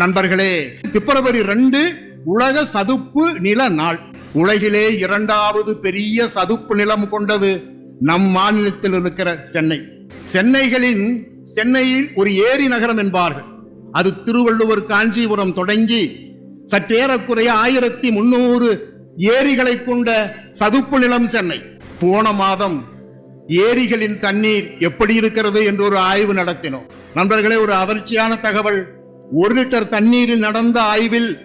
நண்பர்களே பிப்ரவரி ரெண்டு உலக சதுப்பு நில நாள். உலகிலே இரண்டாவது பெரிய சதுப்பு நிலம் கொண்டது நம் மாநிலத்தில் இருக்கிற சென்னை. சென்னைகளின் சென்னையில் ஒரு ஏரி நகரம் என்பார்கள். அது திருவள்ளுவர் காஞ்சிபுரம் தொடங்கி சற்றேறக்குறைய ஆயிரத்தி முன்னூறு ஏரிகளை கொண்ட சதுப்பு நிலம் சென்னை. போன மாதம் ஏரிகளின் தண்ணீர் எப்படி இருக்கிறது என்று ஒரு ஆய்வு நடத்தினோம். நண்பர்களே ஒரு அதிர்ச்சியான தகவல். ஒரு லிட்டர் தண்ணீரில் நடந்த ஆய்வில்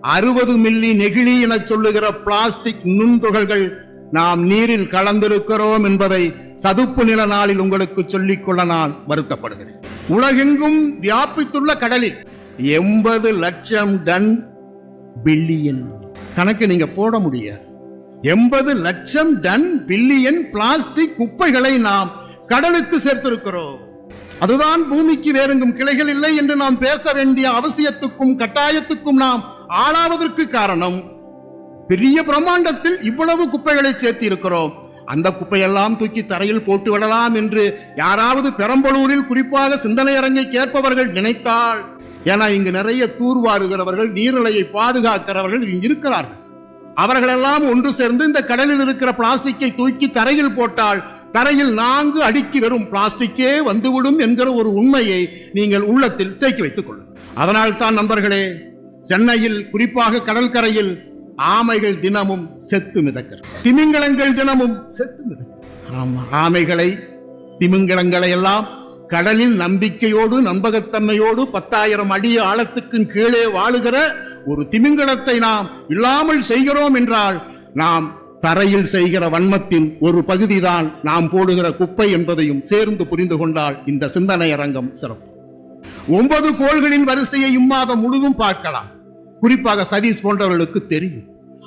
அறுபது மில்லி நெகிழி என சொல்லுகிற பிளாஸ்டிக் நுண்துகள்கள் நாம் நீரில் கலந்திருக்கிறோம் என்பதை சதுப்பு நில நாளில் உங்களுக்கு சொல்லிக்கொள்ள நான் வருத்தப்படுகிறேன். உலகெங்கும் வியாபித்துள்ள கடலில் எண்பது லட்சம் டன் பில்லியன் கணக்கு நீங்க போட முடியாது. எண்பது லட்சம் டன் பில்லியன் பிளாஸ்டிக் குப்பைகளை நாம் கடலுக்கு சேர்த்திருக்கிறோம். அதுதான் பூமிக்கு வேறெங்கும் கிளைகள் இல்லை என்று நாம் பேச வேண்டிய அவசியத்துக்கும் கட்டாயத்துக்கும் நாம் ஆளாவதற்கு காரணம் பெரிய பிரம்மாண்டத்தில் இவ்வளவு குப்பைகளை சேர்த்து இருக்கிறோம் அந்த குப்பையெல்லாம் தூக்கி தரையில் போட்டு விடலாம் என்று யாராவது பெரம்பலூரில் குறிப்பாக சிந்தனை அரங்கை கேட்பவர்கள் நினைத்தால் ஏன்னா இங்கு நிறைய தூர்வாருகிறவர்கள் நீர்நிலையை பாதுகாக்கிறவர்கள் இங்கு இருக்கிறார்கள். அவர்களெல்லாம் ஒன்று சேர்ந்து இந்த கடலில் இருக்கிற பிளாஸ்டிக்கை தூக்கி தரையில் போட்டால் தரையில் நான்கு அடிக்கு வெறும் பிளாஸ்டிக்கே வந்துவிடும் என்கிற ஒரு உண்மையை நீங்கள் உள்ளத்தில் தேக்கி வைத்துக் கொள்ளுங்கள். அதனால் தான் நண்பர்களே சென்னையில் குறிப்பாக கடற்கரையில் ஆமைகள் தினமும் செத்து மிதக்கிறது. திமிங்கலங்கள் தினமும் செத்து மிதக்கிறது. ஆமைகளை திமிங்கலங்களை எல்லாம் கடலில் நம்பிக்கையோடு நம்பகத்தன்மையோடு பத்தாயிரம் அடி ஆழத்துக்கு கீழே வாழுகிற ஒரு திமிங்கலத்தை நாம் இல்லாமல் செய்கிறோம் என்றால் நாம் தரையில் செய்கிற வன்மத்தின் ஒரு பகுதிதான் நாம் போடுகிற குப்பை என்பதையும் சேர்ந்து புரிந்து கொண்டால் இந்த சிந்தனை அரங்கம் சிறப்பு. ஒன்பது கோள்களின் வரிசையை இம்மாதம் முழுதும் பார்க்கலாம். குறிப்பாக சதீஷ் போன்றவர்களுக்கு தெரியும்.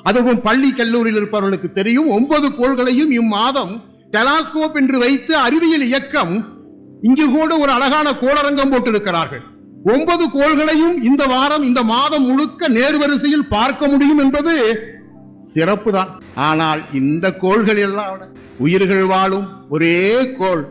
அதுவும் பள்ளி கல்லூரியில் இருப்பவர்களுக்கு தெரியும். ஒன்பது கோள்களையும் இம்மாதம் டெலாஸ்கோப் என்று வைத்து அறிவியல் இயக்கம் இங்கு கூட ஒரு அழகான கோளரங்கம் போட்டிருக்கிறார்கள். ஒன்பது கோள்களையும் இந்த வாரம் இந்த மாதம் முழுக்க நேர்வரிசையில் பார்க்க முடியும் என்பது சிறப்பு தான் ஆனால் இந்த கோள்கள் எல்லாம் உயிர்கள் வாழும் ஒரே கோள்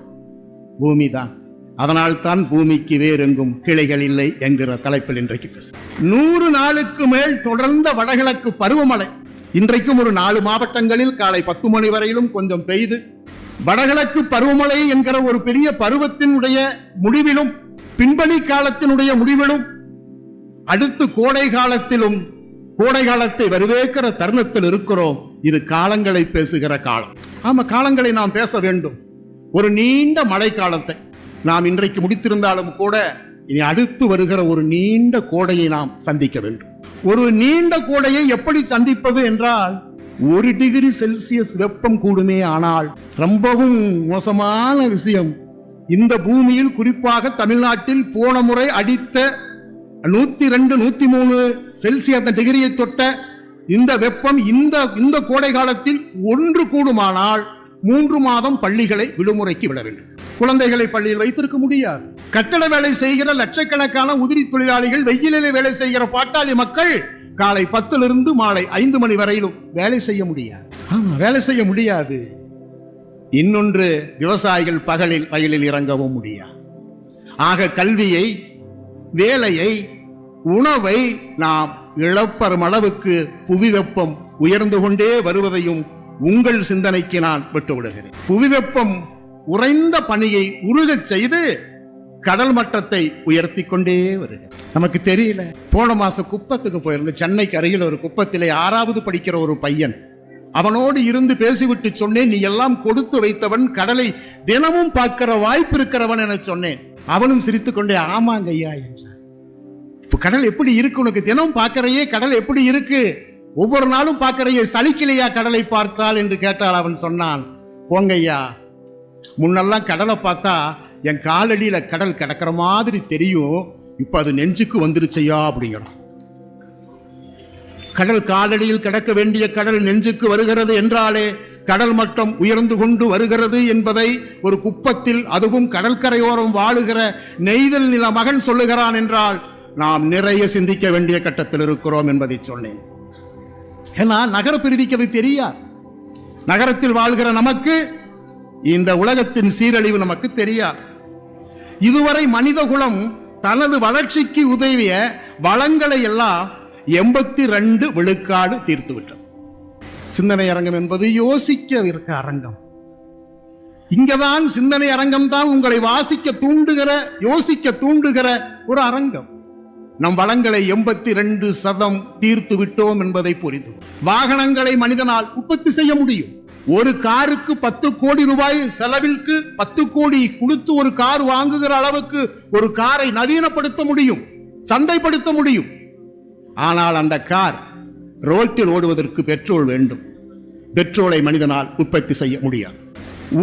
பூமிதான். அதனால் தான் பூமிக்கு வேறெங்கும் கிளைகள் இல்லை என்கிற தலைப்பில் இன்றைக்கு பேச நூறு நாளுக்கு மேல் தொடர்ந்த வடகிழக்கு பருவமழை. இன்றைக்கும் ஒரு நாலு மாவட்டங்களில் காலை பத்து மணி வரையிலும் கொஞ்சம் பெய்து. வடகிழக்கு பருவமழை என்கிற ஒரு பெரிய பருவத்தினுடைய முடிவிலும் பின்பணி காலத்தினுடைய முடிவிலும் அடுத்து கோடை காலத்திலும் கோடை காலத்தை வரவேற்கிற தருணத்தில் இருக்கிறோம். இது காலங்களை பேசுகிற காலம். ஆமா காலங்களை நாம் பேச வேண்டும். ஒரு நீண்ட மழை காலத்தை நாம் இன்றைக்கு முடித்திருந்தாலும் கூட இனி அடுத்து வருகிற ஒரு நீண்ட கோடையை நாம் சந்திக்க வேண்டும். ஒரு நீண்ட கோடையை எப்படி சந்திப்பது என்றால் ஒரு டிகிரி செல்சியஸ் வெப்பம் கூடுமே ஆனால் ரொம்பவும் மோசமான விஷயம். இந்த பூமியில் குறிப்பாக தமிழ்நாட்டில் போன முறை அடித்த நூத்தி ரெண்டு நூத்தி மூணு செல்சியஸ் டிகிரியை தொட்ட இந்த வெப்பம் இந்த இந்த கோடை காலத்தில் ஒன்று கூடுமானால் மூன்று மாதம் பள்ளிகளை விடுமுறைக்கு விட வேண்டும். குழந்தைகளை பள்ளியில் வைத்திருக்க முடியாது. கட்டட வேலை செய்கிற லட்சக்கணக்கான உதிரி தொழிலாளிகள் வெயிலிலே வேலை செய்கிற பாட்டாளி மக்கள் காலை பத்திலிருந்து மாலை ஐந்து மணி வரையிலும் வேலை செய்ய முடியாது. ஆமா வேலை செய்ய முடியாது. இன்னொன்று விவசாயிகள் பகலில் வயலில் இறங்கவும் முடியாது. ஆக கல்வியை வேலையை உணவை நாம் இழப்பரும் அளவுக்கு புவி வெப்பம் உயர்ந்து கொண்டே வருவதையும் உங்கள் சிந்தனைக்கு நான் விட்டு விடுகிறேன் புவி வெப்பம் உறைந்த பனியை உருகச் செய்து கடல் மட்டத்தை உயர்த்தி கொண்டே வருகிறது. நமக்கு தெரியல போன மாசம் குப்பத்துக்கு போயிருந்த சென்னைக்கு அருகில் ஒரு குப்பத்திலே ஆறாவது படிக்கிற ஒரு பையன். அவனோடு இருந்து பேசிவிட்டு சொன்னேன் நீ எல்லாம் கொடுத்து வைத்தவன் கடலை தினமும் பார்க்கிற வாய்ப்பு இருக்கிறவன் என சொன்னேன். அவனும் சிரித்துக்கொண்டே ஆமாங்க ஐயா என்றான். இப்போ கடல் எப்படி இருக்கு உனக்கு? தினம் பார்க்கறையே கடல் எப்படி இருக்கு? ஒவ்வொரு நாளும் பார்க்கறையே சலிக்கலையா கடலை பார்த்தால் என்று கேட்டால் அவன் சொன்னான். போங்கய்யா முன்னெல்லாம் கடலை பார்த்தா என் காலடியில் கடல் கிடக்கிற மாதிரி தெரியும். இப்போ அது நெஞ்சுக்கு வந்துருச்சையா அப்படிங்கிறோம் கடல் காலடியில் கிடக்க வேண்டிய கடல் நெஞ்சுக்கு வருகிறது என்றாலே கடல் மட்டம் உயர்ந்து கொண்டு வருகிறது என்பதை ஒரு குப்பத்தில் அதுவும் கடற்கரையோரம் வாழுகிற நெய்தல் நில மகன் சொல்லுகிறான் என்றால் நாம் நிறைய சிந்திக்க வேண்டிய கட்டத்தில் இருக்கிறோம் என்பதை சொன்னேன். ஏன்னா நகர பிரிவிக்கிறது தெரியாது. நகரத்தில் வாழ்கிற நமக்கு இந்த உலகத்தின் சீரழிவு நமக்கு தெரியாது. இதுவரை மனிதகுலம் தனது வளர்ச்சிக்கு உதவிய வளங்களை எல்லாம் எண்பத்தி ரெண்டு விழுக்காடு தீர்த்து விட்டது. சிந்தனை அரங்கம் என்பது யோசிக்க இருக்க அரங்கம். இங்கதான் சிந்தனை அரங்கம் தான் உங்களை வாசிக்க தூண்டுகிற யோசிக்க தூண்டுகிற ஒரு அரங்கம். நம் வளங்களை எண்பத்தி ரெண்டு சதம் தீர்த்து விட்டோம் என்பதை புரிந்து வாகனங்களை மனிதனால் உற்பத்தி செய்ய முடியும். ஒரு காருக்கு பத்து கோடி ரூபாய் செலவிற்கு பத்து கோடி கொடுத்து ஒரு கார் வாங்குகிற அளவுக்கு ஒரு காரை நவீனப்படுத்த முடியும் சந்தைப்படுத்த முடியும். ஆனால் அந்த கார் ரோட்டில் ஓடுவதற்கு பெட்ரோல் வேண்டும். பெட்ரோலை மனிதனால் உற்பத்தி செய்ய முடியாது.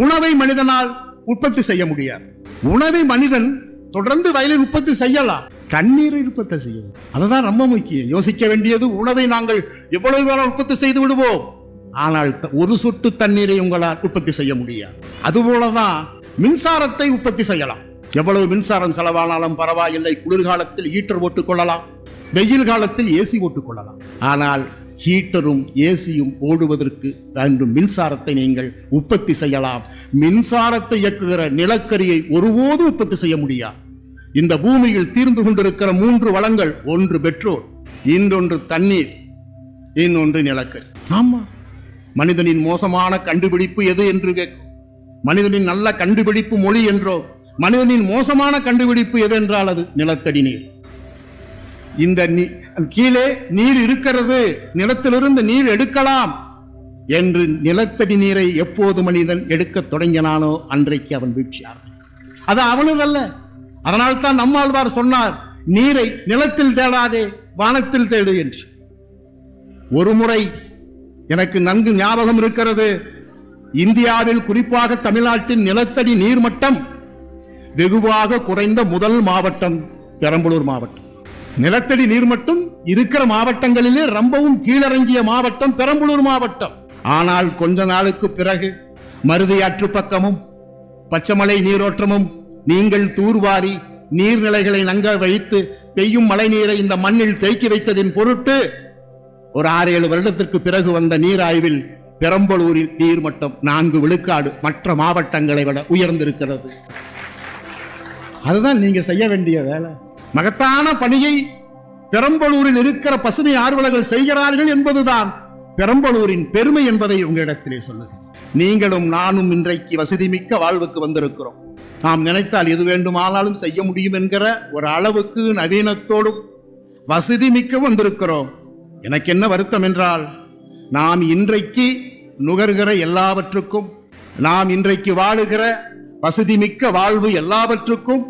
உணவை மனிதனால் உற்பத்தி செய்ய முடியாது. உணவை மனிதன் தொடர்ந்து வயலில் உற்பத்தி செய்யலாம். தண்ணீரை உற்பத்தி செய்யும் அதுதான் ரொம்ப முக்கியம். யோசிக்க வேண்டியது உணவை நாங்கள் எவ்வளவு வேலை உற்பத்தி செய்து விடுவோம். ஆனால் த- ஒரு சொட்டு தண்ணீரை உங்களால் உற்பத்தி செய்ய முடியாது. அதுபோலதான் மின்சாரத்தை உற்பத்தி செய்யலாம். எவ்வளவு மின்சாரம் செலவானாலும் பரவாயில்லை. குளிர்காலத்தில் ஹீட்டர் போட்டுக் கொள்ளலாம் வெயில் காலத்தில் ஏசி போட்டுக் கொள்ளலாம் ஆனால் ஹீட்டரும் ஏசியும் ஓடுவதற்கு வேண்டும். மின்சாரத்தை நீங்கள் உற்பத்தி செய்யலாம். மின்சாரத்தை இயக்குகிற நிலக்கரியை ஒருபோதும் உற்பத்தி செய்ய முடியாது. இந்த பூமியில் தீர்ந்து கொண்டிருக்கிற மூன்று வளங்கள் ஒன்று பெட்ரோல் இன்னொன்று தண்ணீர் இன்னொன்று நிலக்கரி. ஆமா. மனிதனின் மோசமான கண்டுபிடிப்பு எது என்று கேட்கும். மனிதனின் நல்ல கண்டுபிடிப்பு மொழி என்றோ மனிதனின் மோசமான கண்டுபிடிப்பு எது என்றால் அது நிலத்தடி நீர். இந்த நீ- கீழே நீர் இருக்கிறது நிலத்திலிருந்து நீர் எடுக்கலாம் என்று நிலத்தடி நீரை எப்போது மனிதன் எடுக்கத் தொடங்கினானோ அன்றைக்கு அவன் வீழ்ச்சி ஆரம்பித்தான் அது அவனதல்ல. அதனால் தான் நம்மாழ்வார் சொன்னார் நீரை நிலத்தில் தேடாதே வானத்தில் தேடு என்று. ஒரு முறை எனக்கு நன்கு ஞாபகம் இருக்கிறது. இந்தியாவில் குறிப்பாக தமிழ்நாட்டின் நிலத்தடி நீர்மட்டம் வெகுவாக குறைந்த முதல் மாவட்டம் பெரம்பலூர் மாவட்டம். நிலத்தடி நீர்மட்டம் இருக்கிற மாவட்டங்களிலே ரொம்பவும் கீழறங்கிய மாவட்டம் பெரம்பலூர் மாவட்டம். ஆனால் கொஞ்ச நாளுக்கு பிறகு மருதையாற்று பக்கமும் பச்சைமலை நீரோற்றமும் நீங்கள் தூர்வாரி நீர்நிலைகளை நங்க வைத்து பெய்யும் மழை நீரை இந்த மண்ணில் தேக்கி வைத்ததின் பொருட்டு ஒரு ஆறு ஏழு வருடத்திற்கு பிறகு வந்த நீராய்வில் பெரம்பலூரில் நீர்மட்டம் நான்கு விழுக்காடு மற்ற மாவட்டங்களை விட உயர்ந்திருக்கிறது. அதுதான் நீங்க செய்ய வேண்டிய வேலை. மகத்தான பணியை பெரம்பலூரில் இருக்கிற பசுமை ஆர்வலர்கள் செய்கிறார்கள் என்பதுதான் பெரம்பலூரின் பெருமை என்பதை உங்களிடத்திலே சொல்லுகிறேன். நீங்களும் நானும் இன்றைக்கு வசதி மிக்க வாழ்வுக்கு வந்திருக்கிறோம். நாம் நினைத்தால் எது வேண்டுமானாலும் செய்ய முடியும் என்கிற ஒரு அளவுக்கு நவீனத்தோடும் வசதி மிக்க வந்திருக்கிறோம். எனக்கு என்ன வருத்தம் என்றால் நாம் இன்றைக்கு நுகர்கிற எல்லாவற்றுக்கும் நாம் இன்றைக்கு வாழுகிற வசதி மிக்க வாழ்வு எல்லாவற்றுக்கும்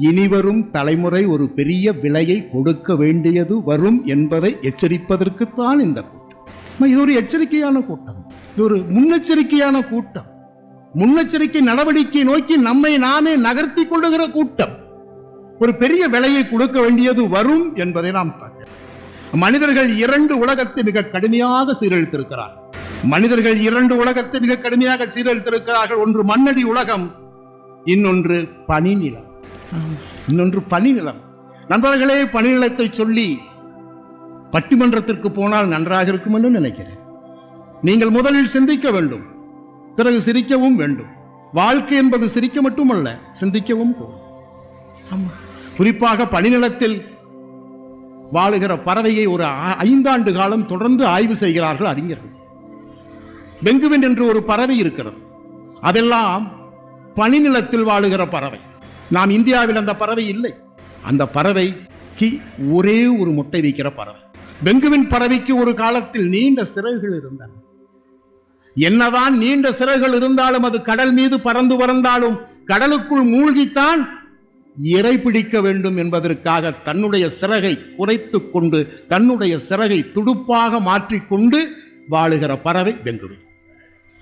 இனிவரும் தலைமுறை ஒரு பெரிய விலையை கொடுக்க வேண்டியது வரும் என்பதை எச்சரிப்பதற்குத்தான் இந்த கூட்டம். இது ஒரு எச்சரிக்கையான கூட்டம். இது ஒரு முன்னெச்சரிக்கையான கூட்டம். முன்னெச்சரிக்கை நடவடிக்கை நோக்கி நம்மை நாமே நகர்த்தி கொள்ளுகிற கூட்டம். ஒரு பெரிய விலையை கொடுக்க வேண்டியது வரும் என்பதை நாம் பார்க்கிறோம். மனிதர்கள் இரண்டு உலகத்தை மிக கடுமையாக சீரழித்திருக்கிறார். மனிதர்கள் இரண்டு உலகத்தை மிக கடுமையாக சீரழித்திருக்கிறார்கள். ஒன்று மண்ணடி உலகம் இன்னொன்று பனிநிலம். இன்னொன்று பனிநிலம். நண்பர்களே பனிநிலத்தை சொல்லி பட்டிமன்றத்திற்கு போனால் நன்றாக இருக்கும் என்று நினைக்கிறேன். நீங்கள் முதலில் சிந்திக்க வேண்டும். பிறகு சிரிக்கவும் வேண்டும். வாழ்க்கை என்பது சிரிக்க மட்டுமல்ல சிந்திக்கவும் கூடும். குறிப்பாக பனிநிலத்தில் வாழுகிற பறவையை ஒரு ஐந்தாண்டு காலம் தொடர்ந்து ஆய்வு செய்கிறார்கள் அறிஞர்கள். பெங்குவின் என்று ஒரு பறவை இருக்கிறது. அதெல்லாம் பனிநிலத்தில் வாழுகிற பறவை. நாம் இந்தியாவில் அந்த பறவை இல்லை. அந்த பறவைக்கு ஒரே ஒரு முட்டை வைக்கிற பறவை. பெங்குவின் பறவைக்கு ஒரு காலத்தில் நீண்ட சிறகுகள் இருந்தன. என்னதான் நீண்ட சிறகுகள் இருந்தாலும் அது கடல் மீது பறந்து பறந்தாலும் கடலுக்குள் மூழ்கித்தான் இறை பிடிக்க வேண்டும் என்பதற்காக தன்னுடைய சிறகை குறைத்து கொண்டு தன்னுடைய சிறகை துடுப்பாக மாற்றிக்கொண்டு வாழுகிற பறவை பெங்குவின்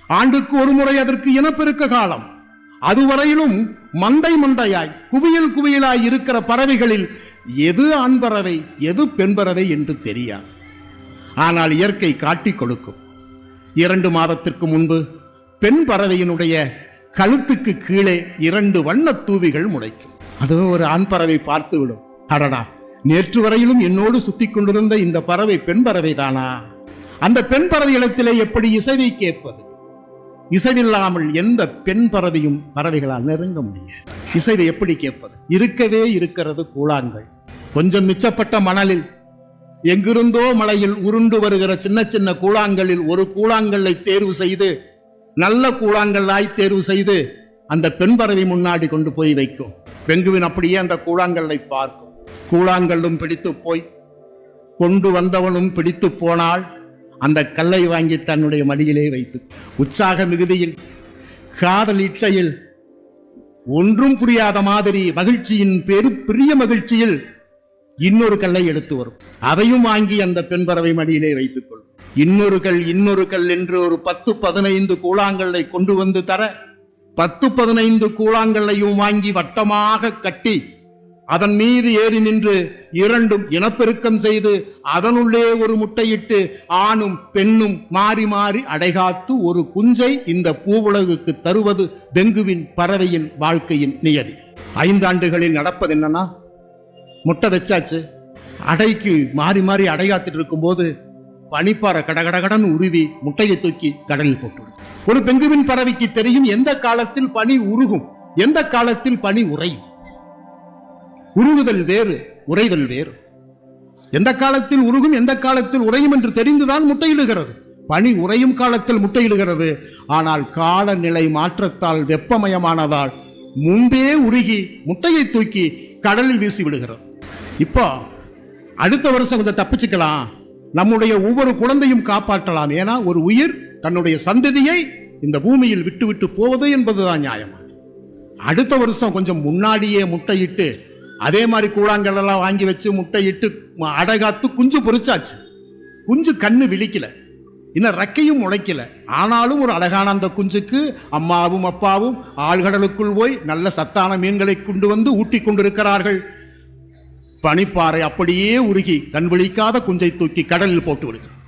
ஆண்டுக்கு ஒரு முறை அதற்கு இனப்பெருக்க காலம். அதுவரையிலும் மந்தை மந்தையாய் குவியல் குவியலாய் இருக்கிற பறவைகளில் எது ஆண் பறவை எது பெண் பறவை என்று தெரியாது. ஆனால் இயற்கை காட்டிக் கொடுக்கும். இரண்டு மாதத்திற்கு முன்பு பெண் பறவையினுடைய கழுத்துக்கு கீழே இரண்டு வண்ணத் தூவிகள் முளைக்கும். அதுவும் ஒரு ஆண் பறவை பார்த்துவிடும் அடடா நேற்று வரையிலும் என்னோடு சுத்தி கொண்டிருந்த இந்த பறவை பெண் பறவை தானா அந்த பெண் பறவை இடத்திலே எப்படி இசைவை கேட்பது? இசைவில்லாமல் எந்த பெண் பறவையும் பறவைகளால் நெருங்க முடியாது. இசைவை எப்படி கேட்பது? இருக்கவே இருக்கிறது கூழாங்கள் கொஞ்சம் மிச்சப்பட்ட மணலில் எங்கிருந்தோ மலையில் உருண்டு வருகிற சின்ன சின்ன கூழாங்கல்லில் ஒரு கூழாங்கல்லை தேர்வு செய்து நல்ல கூழாங்கல்லாய் தேர்வு செய்து அந்த பெண் பறவை முன்னாடி கொண்டு போய் வைக்கும். பெங்குவின் அப்படியே அந்த கூழாங்கல்லை பார்க்கும். கூழாங்கல்லும் பிடித்து போய் கொண்டு வந்தவனும் பிடித்து போனால் அந்த கல்லை வாங்கி தன்னுடைய மடியிலே வைத்து உற்சாக மிகுதியில் காதல் இச்சையில் ஒன்றும் புரியாத மாதிரி மகிழ்ச்சியின் பெரு பெரிய மகிழ்ச்சியில் இன்னொரு கல்லை எடுத்து வரும். அதையும் வாங்கி அந்த பெண் பறவை மடியிலே வைத்துக் கொள்ளும் இன்னொரு கல் இன்னொரு கல் என்று ஒரு பத்து பதினைந்து கூழாங்கல்லை கொண்டு வந்து தர பத்து பதினைந்து கூழாங்கல்லையும் வாங்கி வட்டமாக கட்டி அதன் மீது ஏறி நின்று இரண்டும் இனப்பெருக்கம் செய்து அதனுள்ளே ஒரு முட்டையிட்டு ஆணும் பெண்ணும் மாறி மாறி அடைகாத்து ஒரு குஞ்சை இந்த பூவுலகுக்கு தருவது டெங்குவின் பறவையின் வாழ்க்கையின் நியதி. ஐந்தாண்டுகளில் நடப்பது என்னன்னா முட்டை வச்சாச்சு. அடைக்கு மாறி மாறி அடையாத்துட்டு இருக்கும்போது பனிப்பாறை கடகடகடன் உருவி முட்டையை தூக்கி கடலில் போட்டுவிடும் ஒரு பெங்குவின் பறவைக்கு தெரியும் எந்த காலத்தில் பனி உருகும் எந்த காலத்தில் பனி உறையும். உருகுதல் வேறு உறைதல் வேறு. எந்த காலத்தில் உருகும் எந்த காலத்தில் உறையும் என்று தெரிந்துதான் முட்டையிடுகிறது. பனி உறையும் காலத்தில் முட்டையிடுகிறது. ஆனால் காலநிலை மாற்றத்தால் வெப்பமயமானதால் முன்பே உருகி முட்டையை தூக்கி கடலில் வீசி விடுகிறது. இப்போ அடுத்த வருஷம் கொஞ்சம் தப்பிச்சுக்கலாம். நம்முடைய ஒவ்வொரு குழந்தையும் காப்பாற்றலாம். ஏன்னா ஒரு உயிர் தன்னுடைய சந்ததியை இந்த பூமியில் விட்டு விட்டு போவது என்பதுதான் நியாயம்? அடுத்த வருஷம் கொஞ்சம் முன்னாடியே முட்டையிட்டு அதே மாதிரி கூழாங்கல்லாம் வாங்கி வச்சு முட்டையிட்டு ம- குஞ்சு பொரிச்சாச்சு. குஞ்சு கண்ணு விழிக்கல. இன்னும் ரெக்கையும் முளைக்கல. ஆனாலும் ஒரு அழகான அந்த குஞ்சுக்கு அம்மாவும் அப்பாவும் ஆழ்கடலுக்குள் போய் நல்ல சத்தான மீன்களை கொண்டு வந்து ஊட்டி கொண்டிருக்கிறார்கள். பனிப்பாறை அப்படியே உருகி கண் விழிக்காத குஞ்சை தூக்கி கடலில் போட்டு விடுகிறார்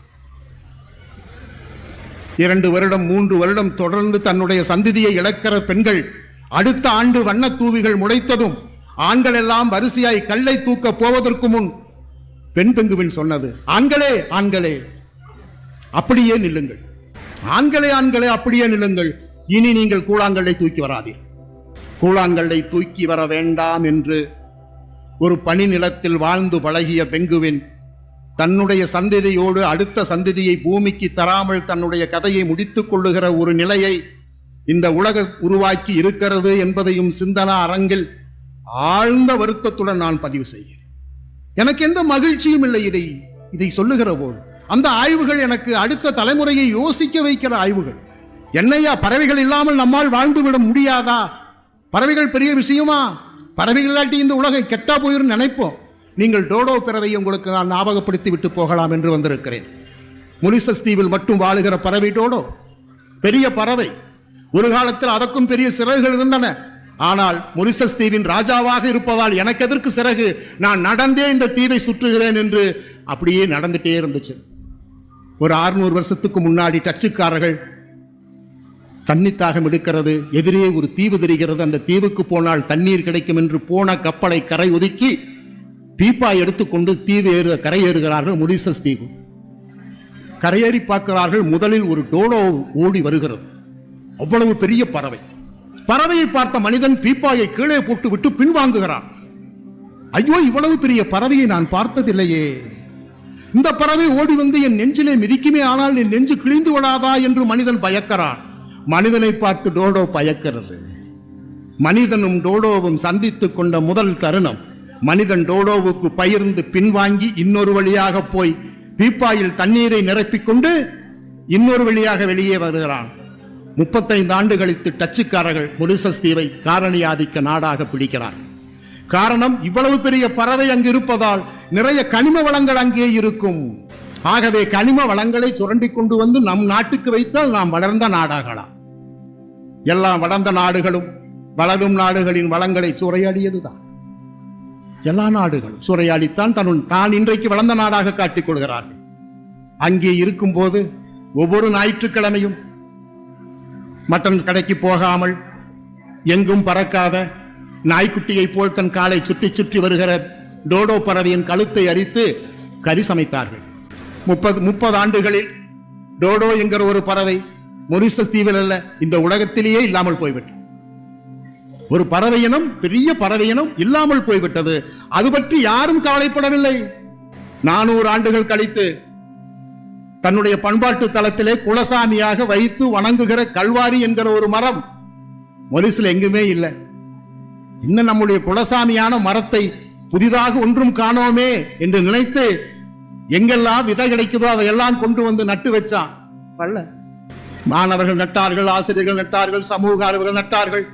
இரண்டு வருடம் மூன்று வருடம் தொடர்ந்து தன்னுடைய சந்ததியை இழக்கிற பெண்கள் அடுத்த ஆண்டு வண்ணத் தூவிகள் முளைத்ததும் ஆண்கள் எல்லாம் வரிசையாய் கல்லை தூக்க போவதற்கு முன் பெண் பெங்குவின் சொன்னது ஆண்களே ஆண்களே அப்படியே நில்லுங்கள். ஆண்களே ஆண்களே அப்படியே நில்லுங்கள். இனி நீங்கள் கூழாங்கல்லை தூக்கி வராதீர்கள். கூழாங்கல்லை தூக்கி வர வேண்டாம் என்று ஒரு பனி நிலத்தில் வாழ்ந்து பழகிய பெங்குவின் தன்னுடைய சந்ததியோடு அடுத்த சந்ததியை பூமிக்கு தராமல் தன்னுடைய கதையை முடித்துக் கொள்ளுகிற ஒரு நிலையை இந்த உலக உருவாக்கி இருக்கிறது என்பதையும் சிந்தனா அரங்கில் ஆழ்ந்த வருத்தத்துடன் நான் பதிவு செய்கிறேன். எனக்கு எந்த மகிழ்ச்சியும் இல்லை இதை இதை சொல்லுகிற போது. அந்த ஆய்வுகள் எனக்கு அடுத்த தலைமுறையை யோசிக்க வைக்கிற ஆய்வுகள். என்னையா பறவைகள் இல்லாமல் நம்மால் வாழ்ந்துவிட முடியாதா? பறவைகள் பெரிய விஷயமா? பறவைகள் இல்லாட்டி இந்த உலகம் கெட்டா போயிரும் நினைப்போம். நீங்கள் டோடோ பறவையை உங்களுக்கு நான் ஞாபகப்படுத்தி விட்டு போகலாம் என்று வந்திருக்கிறேன். முனிசஸ் தீவில் மட்டும் வாழுகிற பறவை டோடோ பெரிய பறவை. ஒரு காலத்தில் அதற்கும் பெரிய சிறகுகள் இருந்தன. ஆனால் முரிசஸ் தீவின் ராஜாவாக இருப்பதால் எனக்கு எதற்கு சிறகு? நான் நடந்தே இந்த தீவை சுற்றுகிறேன் என்று அப்படியே நடந்துட்டே இருந்துச்சு. ஒரு 600 வருஷத்துக்கு முன்னாடி டச்சுக்காரர்கள் தண்ணி தாகம் எடுக்கிறது. எதிரே ஒரு தீவு தெரிகிறது. அந்த தீவுக்கு போனால் தண்ணீர் கிடைக்கும் என்று போன கப்பலை கரை ஒதுக்கி பீப்பாய் எடுத்துக்கொண்டு தீவு ஏறு கரையேறுகிறார்கள் முடிசஸ் தீவு. கரையேறி பார்க்கிறார்கள். முதலில் ஒரு டோடோ ஓடி வருகிறது. அவ்வளவு பெரிய பறவை. பறவையை பார்த்த மனிதன் பீப்பாயை கீழே போட்டுவிட்டு பின்வாங்குகிறான். ஐயோ இவ்வளவு பெரிய பறவையை நான் பார்த்ததில்லையே. இந்த பறவை ஓடி வந்து என் நெஞ்சிலே மிதிக்குமே ஆனால் என் நெஞ்சு கிழிந்து விடாதா என்று மனிதன் பயக்கிறான். மனிதனை பார்த்து டோடோ பயக்கிறது. மனிதனும் டோடோவும் சந்தித்து கொண்ட முதல் தருணம் மனிதன் டோடோவுக்கு பயிர்ந்து பின்வாங்கி இன்னொரு வழியாக போய் பீப்பாயில் தண்ணீரை நிரப்பிக் கொண்டு இன்னொரு வழியாக வெளியே வருகிறான். முப்பத்தைந்து ஆண்டு கழித்து டச்சுக்காரர்கள் மொரிசஸ் தீவை காரணியாதிக்க நாடாக பிடிக்கிறார். காரணம் இவ்வளவு பெரிய பறவை அங்கு இருப்பதால் நிறைய கனிம வளங்கள் அங்கே இருக்கும். ஆகவே கனிம வளங்களை சுரண்டி கொண்டு வந்து நம் நாட்டுக்கு வைத்தால் நாம் வளர்ந்த நாடாகலாம். எல்லாம் வளர்ந்த நாடுகளும் வளரும் நாடுகளின் வளங்களை சூறையாடியதுதான். எல்லா நாடுகளும் சூறையாடித்தான் தன் தான் இன்றைக்கு வளர்ந்த நாடாக காட்டிக் கொள்கிறார்கள். அங்கே இருக்கும்போது ஒவ்வொரு ஞாயிற்றுக்கிழமையும் மட்டன் கடைக்கு போகாமல் எங்கும் பறக்காத நாய்க்குட்டியைப் போல் தன் காலை சுற்றி சுற்றி வருகிற டோடோ பறவையின் கழுத்தை அரித்து கறி சமைத்தார்கள். முப்பது முப்பது ஆண்டுகளில் டோடோ என்கிற ஒரு பறவை மொரிசஸ் தீவில் அல்ல இந்த உலகத்திலேயே இல்லாமல் போய்விட்டது. ஒரு பறவை இனம் பெரிய பறவை இனம் இல்லாமல் போய்விட்டது. அது பற்றி யாரும் கவலைப்படவில்லை. நானூறு ஆண்டுகள் கழித்து தன்னுடைய பண்பாட்டு தளத்திலே குலசாமியாக வைத்து வணங்குகிற கல்வாரி என்கிற ஒரு மரம் மொரிசில் எங்குமே இல்லை. இன்னும் நம்முடைய குலசாமியான மரத்தை புதிதாக ஒன்றும் காணோமே என்று நினைத்து எங்கெல்லாம் விதை கிடைக்குதோ அதையெல்லாம் கொண்டு வந்து நட்டு வச்சான். பல்ல மாணவர்கள் நட்டார்கள் ஆசிரியர்கள் நட்டார்கள் சமூக ஆர்வலர்கள் நட்டார்கள்.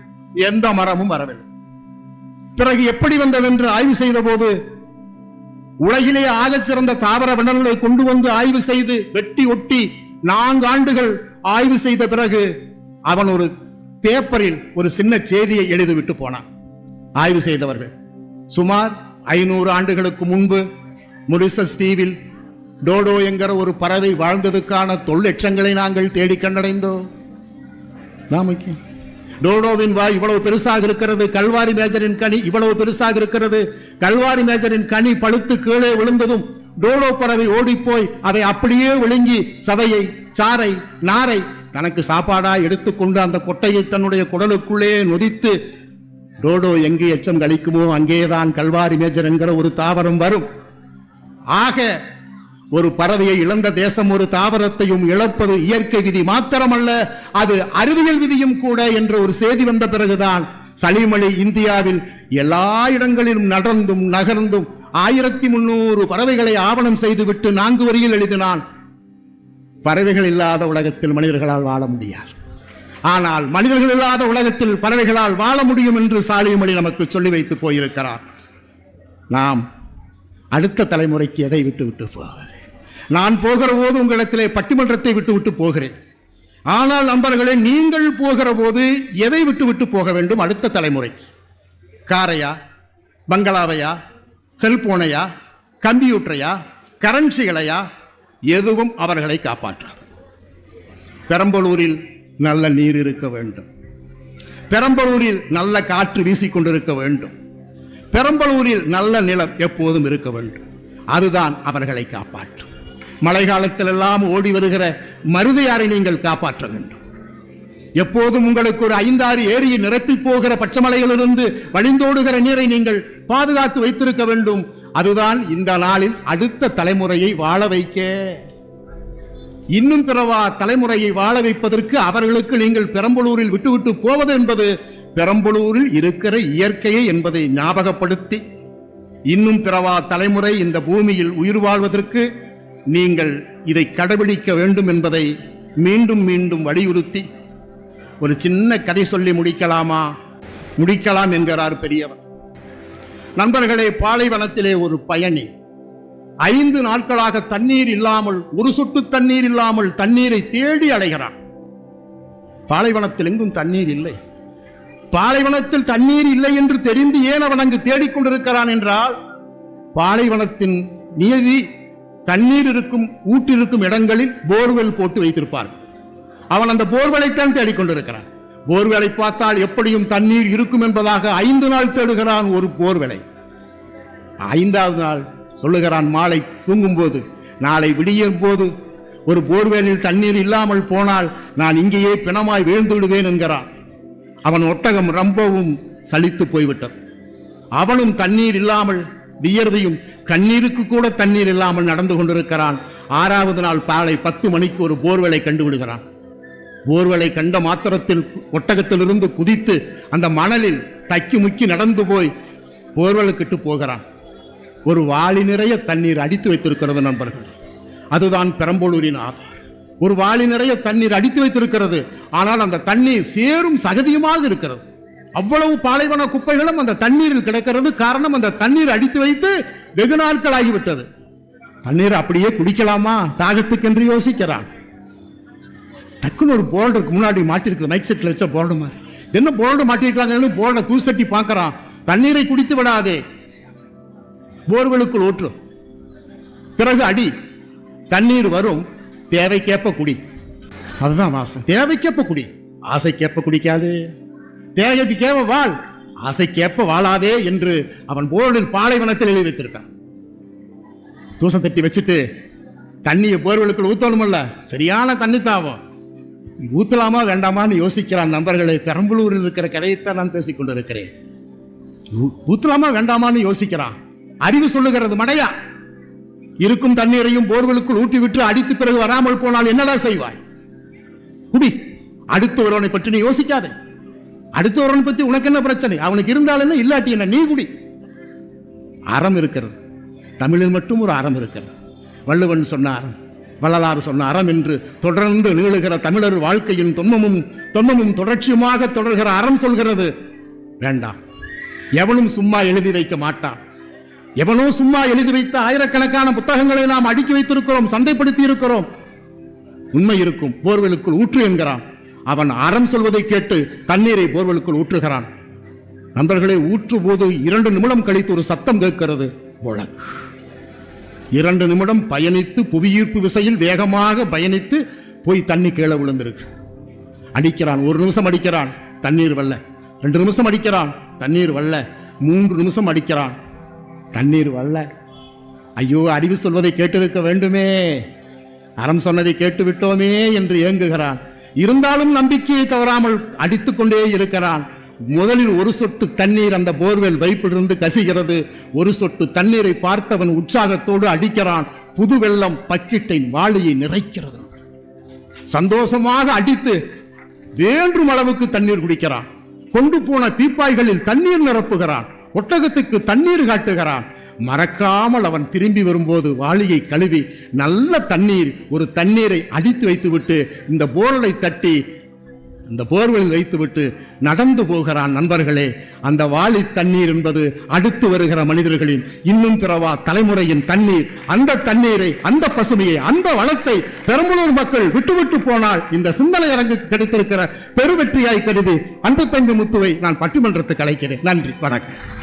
எந்த மரமும் வரவில்லை. பிறகு எப்படி வந்ததென்று ஆய்வு செய்த போது உலகிலே ஆகச் சிறந்த தாவர வண்ணங்களை கொண்டு வந்து ஆய்வு செய்து வெட்டி ஒட்டி நான்கு ஆண்டுகள் ஆய்வு செய்த பிறகு அவன் ஒரு பேப்பரில் ஒரு சின்ன செய்தியை எழுதிவிட்டு போனான். ஆய்வு செய்தவர்கள் சுமார் ஐநூறு ஆண்டுகளுக்கு முன்பு முரிசஸ் தீவில் டோடோ என்கிற ஒரு பறவை வாழ்ந்ததுக்கான தொழிலட்சங்களை நாங்கள் தேடி கண்டடைந்தோம். தான் டோடோவின் வாய் இவ்வளவு பெருசாக இருக்கிறது கல்வாரி மேஜரின் கனி இவ்வளவு பெருசாக இருக்கிறது. கல்வாரி மேஜரின் கனி பழுத்து கீழே விழுந்ததும் டோடோ பறவை ஓடிப்போய் அதை அப்படியே விழுங்கி சதையை சாரை நாரை தனக்கு சாப்பாடா எடுத்துக்கொண்டு அந்த கொட்டையை தன்னுடைய குடலுக்குள்ளே நொதித்து டோடோ எங்கே எச்சம் கழிக்குமோ அங்கேதான் கல்வாரி மேஜர் என்கிற ஒரு தாவரம் வரும். ஆக ஒரு பறவையை இழந்த தேசம் ஒரு தாவரத்தையும் இழப்பது இயற்கை விதி மாத்திரமல்ல அது அறிவியல் விதியும் கூட என்ற ஒரு செய்தி வந்த பிறகுதான் சளிமலை இந்தியாவில் எல்லா இடங்களிலும் நடந்தும் நகர்ந்தும் ஆயிரத்தி முன்னூறு பறவைகளை ஆவணம் செய்துவிட்டு நான்கு வரியில் எழுதினான். பறவைகள் இல்லாத உலகத்தில் மனிதர்களால் வாழ முடியாது. ஆனால் மனிதர்கள் இல்லாத உலகத்தில் பறவைகளால் வாழ முடியும் என்று சாலிமணி நமக்கு சொல்லி வைத்து போயிருக்கிறார். நாம் அடுத்த தலைமுறைக்கு எதை விட்டு விட்டு போகிறேன் நான் போகிற போது உங்களிடத்திலே பட்டிமன்றத்தை விட்டு விட்டு போகிறேன். ஆனால் நண்பர்களே நீங்கள் போகிற போது எதை விட்டு விட்டு போக வேண்டும் அடுத்த தலைமுறைக்கு? காரையா? பங்களாவையா? செல்போனையா? கம்ப்யூட்டரையா? கரன்சிகளையா? எதுவும் அவர்களை காப்பாற்றாது. பெரம்பலூரில் நல்ல நீர் இருக்க வேண்டும். பெரம்பலூரில் நல்ல காற்று வீசிக்கொண்டிருக்க வேண்டும். பெரம்பலூரில் நல்ல நிலம் எப்போதும் இருக்க வேண்டும். அதுதான் அவர்களை காப்பாற்றும். மழை காலத்திலெல்லாம் ஓடி வருகிற மருதையாரை நீங்கள் காப்பாற்ற வேண்டும். எப்போதும் உங்களுக்கு ஒரு ஐந்தாறு ஏரியை நிரப்பி போகிற பச்சைமலையிலிருந்து வழிந்தோடுகிற நீரை நீங்கள் பாதுகாத்து வைத்திருக்க வேண்டும். அதுதான் இந்த நாளில் அடுத்த தலைமுறையை வாழ வைக்க. இன்னும் பிறவா தலைமுறையை வாழ வைப்பதற்கு அவர்களுக்கு நீங்கள் பெரம்பலூரில் விட்டுவிட்டு போவது என்பது பெரம்பலூரில் இருக்கிற இயற்கையை என்பதை ஞாபகப்படுத்தி இன்னும் பிறவா தலைமுறை இந்த பூமியில் உயிர் வாழ்வதற்கு நீங்கள் இதை கடைபிடிக்க வேண்டும் என்பதை மீண்டும் மீண்டும் வலியுறுத்தி ஒரு சின்ன கதை சொல்லி முடிக்கலாமா? முடிக்கலாம் என்கிறார் பெரியவர். நண்பர்களே பாலைவனத்திலே ஒரு பயணி. ஐந்து நாட்களாக தண்ணீர் இல்லாமல் ஒரு சொட்டு தண்ணீர் இல்லாமல் தண்ணீரை தேடி அடைகிறான் பாலைவனத்தில் எங்கும் தண்ணீர் இல்லை. பாலைவனத்தில் தண்ணீர் இல்லை என்று தெரிந்து ஏன் அவன் அங்கு தேடிக்கொண்டிருக்கிறான் என்றால் பாலைவனத்தின் நியதி தண்ணீர் இருக்கும் ஊற்றிருக்கும் இடங்களில் போர்வெல் போட்டு வைத்திருப்பார்கள் அவன் அந்த போர்வெலைத்தான் தேடிக்கொண்டிருக்கிறான் போர்வெலை பார்த்தால் எப்படியும் தண்ணீர் இருக்கும் என்பதாக ஐந்து நாள் தேடுகிறான் ஒரு போர்வெலை. ஐந்தாவது நாள் சொல்லுகிறான் மாலை தூங்கும்போது நாளை விடியும் போது ஒரு போர்வேலில் தண்ணீர் இல்லாமல் போனால் நான் இங்கேயே பிணமாய் வீழ்ந்து விடுவேன் என்கிறான். அவன் ஒட்டகம் ரொம்பவும் சலித்து போய்விட்டது. அவனும் தண்ணீர் இல்லாமல் வியர்வையும் கண்ணீருக்கு கூட தண்ணீர் இல்லாமல் நடந்து கொண்டிருக்கிறான். ஆறாவது நாள் பாலை பத்து மணிக்கு ஒரு போர்வெலை கண்டுவிடுகிறான். போர்வலை கண்ட மாத்திரத்தில் ஒட்டகத்திலிருந்து குதித்து அந்த மணலில் தக்கி முக்கி நடந்து போய் போர்வலுக்கிட்டு போகிறான். ஒரு வாளி நிறைய தண்ணீர் அடித்து வைத்திருக்கிறது நண்பர்கள். அதுதான் பெரம்பலூரின் ஆதார் ஒரு வாளி நிறைய தண்ணீர் அடித்து வைத்திருக்கிறது. ஆனால் அந்த தண்ணீர் சேரும் சகதியுமாக இருக்கிறது. அவ்வளவு பாலைவன குப்பைகளும் அந்த தண்ணீரில் கிடக்கிறது. காரணம் அந்த தண்ணீர் அடித்து வைத்து வெகு நாட்கள் ஆகிவிட்டது தண்ணீர் அப்படியே குடிக்கலாமா? தாகத்துக்கென்று யோசிக்கிறான். டக்குன்னு ஒரு போர்டுக்கு முன்னாடி மாட்டிருக்குது. மைக் செட்டில் வச்ச போர்டு மாதிரி. என்ன போர்டு மாட்டிருக்காங்கன்னு போர்டை தூசு தட்டி பார்க்கறான். தண்ணீரை குடித்து விடாதே. போர்வெலுக்குள் ஊற்று பிறகு அடி. தண்ணீர் வரும். தேவைக்கேற்ப குடி. அதுதான் வாசம் தேவைக்கேற்ப குடி. ஆசைக்கேற்ப குடிக்காது. தேவைக்கேற்ப வாழ். ஆசைக்கேற்ப வாழாதே என்று அவன் போர்டில் பாலைவனத்தில் எழுதி வைத்திருக்கான். தூசம் தட்டி வச்சுட்டு தண்ணியை போர்வெளுக்குள் ஊத்தணுமல்ல. சரியான தண்ணி தாவும். ஊத்தலாமா வேண்டாமான்னு யோசிக்கிறான் நண்பர்களை. பெரம்பலூரில் இருக்கிற கதையைத்தான் நான் பேசிக் கொண்டிருக்கிறேன் ஊ- ஊத்தலாமா வேண்டாமான்னு யோசிக்கிறான். அறிவு சொல்லுகிறது மடையா. இருக்கும் தண்ணீரையும் போர்வெலுக்குள் ஊட்டிவிட்டு அடித்து பிறகு வராமல் போனால் என்னடா செய்வாய்? குடி அடுத்து ஒருவனை பற்றி நீ யோசிக்காதே. அடுத்தவரவனை பத்தி உனக்கு என்ன பிரச்சனை? அவனுக்கு இருந்தால் என்ன? இல்லாட்டி என்ன? நீ குடி. அறம் இருக்கிறது. தமிழில் மட்டும் ஒரு அறம் இருக்கிறது. வள்ளுவன் சொன்ன அறம் வள்ளலாறு சொன்ன அறம் என்று தொடர்ந்து நீளுகிற தமிழர் வாழ்க்கையின் தொன்மமும் தொன்மமும் தொடர்ச்சியுமாக தொடர்கிற அறம் சொல்கிறது. வேண்டாம். எவனும் சும்மா எழுதி வைக்க மாட்டான். எவனோ சும்மா எழுதி வைத்த ஆயிரக்கணக்கான புத்தகங்களை நாம் அடுக்கி வைத்திருக்கிறோம் சந்தைப்படுத்தி இருக்கிறோம். உண்மை இருக்கும். போர்வெலுக்குள் ஊற்று என்கிறான். அவன் அறம் சொல்வதை கேட்டு தண்ணீரை போர்வெலுக்குள் ஊற்றுகிறான். நண்பர்களை ஊற்று போது இரண்டு நிமிடம் கழித்து ஒரு சத்தம் கேட்கிறது. முழங்கு இரண்டு நிமிடம் பயணித்து புவியீர்ப்பு விசையில் வேகமாக பயணித்து போய் தண்ணி கீழே விழுந்திருக்கு. அடிக்கிறான் ஒரு நிமிஷம் அடிக்கிறான் தண்ணீர் வல்ல ரெண்டு நிமிஷம் அடிக்கிறான் தண்ணீர் வல்ல மூன்று நிமிஷம் அடிக்கிறான் தண்ணீர் வல்ல ஐயோ அறிவு சொல்வதை கேட்டிருக்க வேண்டுமே. அறம் சொன்னதை கேட்டு விட்டோமே என்று ஏங்குகிறான். இருந்தாலும் நம்பிக்கையை தவறாமல் அடித்து கொண்டே இருக்கிறான். முதலில் ஒரு சொட்டு தண்ணீர் அந்த போர்வெல் வைப்பிலிருந்து கசிகிறது. ஒரு சொட்டு தண்ணீரை பார்த்தவன் உற்சாகத்தோடு அடிக்கிறான். புது வெள்ளம் பக்கிட்டை வாளியை நிறைக்கிறது. சந்தோஷமாக அடித்து வேண்டும் அளவுக்கு தண்ணீர் குடிக்கிறான். கொண்டு போன பீப்பாய்களில் தண்ணீர் நிரப்புகிறான். ஒட்டகத்துக்கு தண்ணீர் காட்டுகிறான். மறக்காமல் அவன் திரும்பி வரும்போது வாளியை கழுவி நல்ல தண்ணீர் ஒரு தண்ணீரை அடித்து வைத்துவிட்டு இந்த போரலை தட்டி இந்த போர்வெளில் வைத்துவிட்டு நடந்து போகிறான் நண்பர்களே. அந்த வாளி தண்ணீர் என்பது அடுத்து வருகிற மனிதர்களின் இன்னும் பிறவா தலைமுறையின் தண்ணீர். அந்த தண்ணீரை அந்த பசுமையை அந்த வளத்தை பெரம்பலூர் மக்கள் விட்டுவிட்டு போனால் இந்த சிந்தனை அரங்குக்கு கிடைத்திருக்கிற பெருவெற்றியாய் கருதி அன்பு தங்கு முத்துவை நான் பட்டிமன்றத்துக்கு அழைக்கிறேன். நன்றி வணக்கம்.